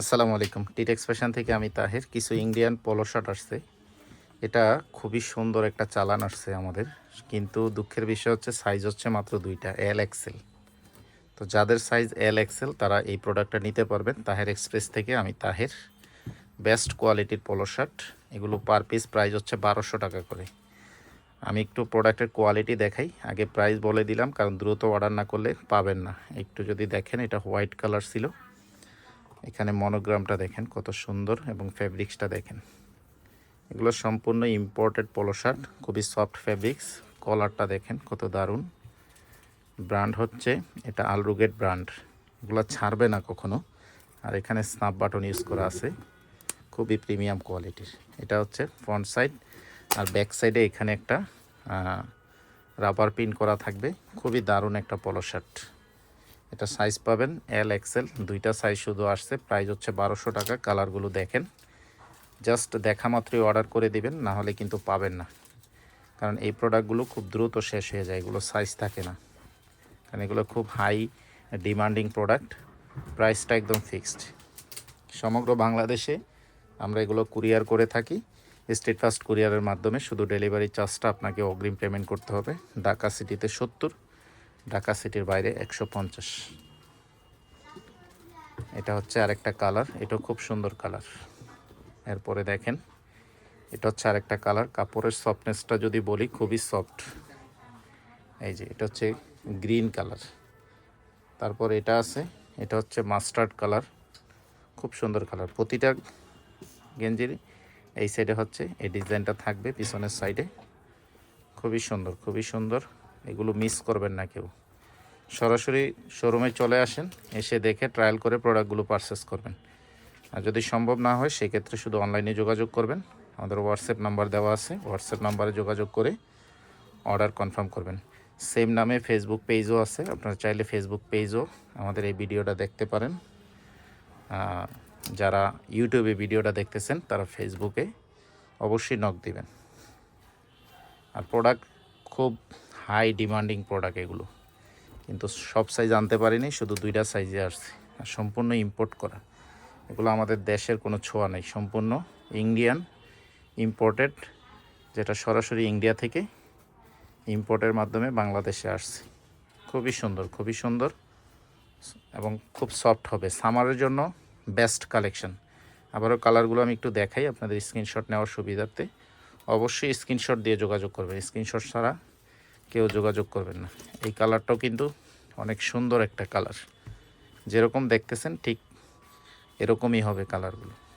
আসসালামু আলাইকুম। টিটেক্স ফ্যাশন থেকে আমি তাহের। কিছু ইন্ডিয়ান পলো শার্ট আসছে। এটা খুবই সুন্দর একটা চালান আসছে আমাদের। কিন্তু দুঃখের বিষয় হচ্ছে সাইজ হচ্ছে মাত্র দুইটা এল এক্সেল তো যাদের সাইজ এল এক্সেল তারা এই প্রোডাক্টটা নিতে পারবেন। তাহের এক্সপ্রেস থেকে আমি তাহের। বেস্ট কোয়ালিটির পলো শার্ট এগুলো পার পিস প্রাইস হচ্ছে বারোশো টাকা করে। আমি একটু প্রোডাক্টের কোয়ালিটি দেখাই। আগে প্রাইস বলে দিলাম, কারণ দ্রুত অর্ডার না করলে পাবেন না। একটু যদি দেখেন, এটা হোয়াইট কালার ছিল। এখানে মনোগ্রামটা দেখেন কত সুন্দর এবং ফেব্রিক্সটা দেখেন। এগুলো সম্পূর্ণ ইম্পোর্টেড পোলো শার্ট খুবই সফট ফেব্রিক্স কলারটা দেখেন কত দারুণ। ব্র্যান্ড হচ্ছে এটা আলরুগেট ব্র্যান্ড এগুলো ছাড়বে না কখনো। আর এখানে স্নাপ বাটন ইউজ করা আছে। খুবই প্রিমিয়াম কোয়ালিটির এটা হচ্ছে ফ্রন্ট সাইড আর ব্যাক সাইডে এখানে একটা রাবার পিন করা থাকবে। খুবই দারুণ একটা পলো শার্ট এটা সাইজ পাবেন এল এক্সেল দুইটা সাইজ শুধু আসছে। প্রাইস হচ্ছে বারোশো টাকা কালারগুলো দেখেন। জাস্ট দেখা মাত্রই অর্ডার করে দিবেন, না হলে কিন্তু পাবেন না। কারণ এই প্রোডাক্টগুলো খুব দ্রুত শেষ হয়ে যায়, এগুলো সাইজ থাকে না। কারণ এগুলো খুব হাই ডিমান্ডিং প্রোডাক্ট প্রাইসটা একদম ফিক্সড সমগ্র বাংলাদেশে আমরা এগুলো কুরিয়ার করে থাকি স্টেট ফাস্ট কুরিয়ারের মাধ্যমে। শুধু ডেলিভারি চার্জটা আপনাকে অগ্রিম পেমেন্ট করতে হবে। ঢাকা সিটিতে সত্তর ঢাকা সিটির বাইরে একশো পঞ্চাশ। এটা হচ্ছে আরেকটা কালার, এটাও খুব সুন্দর কালার। এরপরে দেখেন, এটা হচ্ছে আরেকটা কালার, কাপড়ের সফটনেসটা যদি বলি খুবই সফট। এই যে, এটা হচ্ছে গ্রিন কালার। তারপর এটা আছে, এটা হচ্ছে মাস্টার্ড কালার, খুব সুন্দর কালার। প্রতিটা গেঞ্জির এই সাইডে হচ্ছে, এই ডিজাইনটা থাকবে পিছনের সাইডে খুবই সুন্দর খুবই সুন্দর। এগুলো মিস করবেন না কেউ। সরাসরি শোরুমে চলে আসেন, এসে দেখে ট্রায়াল করে প্রোডাক্টগুলো পারচেস করবেন। আর যদি সম্ভব না হয়, সেক্ষেত্রে শুধু অনলাইনে যোগাযোগ করবেন। আমাদের হোয়াটসঅ্যাপ নাম্বার দেওয়া আছে হোয়াটসঅ্যাপ নাম্বারে যোগাযোগ করে অর্ডার কনফার্ম করবেন। সেম নামে ফেসবুক পেজও আছে, আপনারা চাইলে ফেসবুক পেজও আমাদের এই ভিডিওটা দেখতে পারেন। যারা ইউটিউবে ভিডিওটা দেখতেছেন, তারা ফেসবুকে অবশ্যই নক দিবেন। আর প্রোডাক্ট খুব হাই ডিমান্ডিং প্রোডাক্ট এগুলো। কিন্তু সব সাইজ আনতে পারিনি, শুধু দুইটা সাইজে আসছে। আর সম্পূর্ণ ইম্পোর্ট করা। এগুলো আমাদের দেশের কোনো ছোঁয়া নেই। সম্পূর্ণ ইন্ডিয়ান ইম্পোর্টেড যেটা সরাসরি ইন্ডিয়া থেকে ইম্পোর্টের মাধ্যমে বাংলাদেশে আসছে। খুবই সুন্দর খুবই সুন্দর এবং খুব সফট হবে। সামারের জন্য বেস্ট কালেকশন আবারও কালারগুলো আমি একটু দেখাই, আপনাদের স্ক্রিনশট নেওয়ার সুবিধার্থে। অবশ্যই স্ক্রিনশট দিয়ে যোগাযোগ করবেন। স্ক্রিনশট ছাড়া কেউ যোগাযোগ করবেন না। এই কালারটাও কিন্তু অনেক সুন্দর একটা কালার। যেরকম দেখতেছেন ঠিক এরকমই হবে কালারগুলো।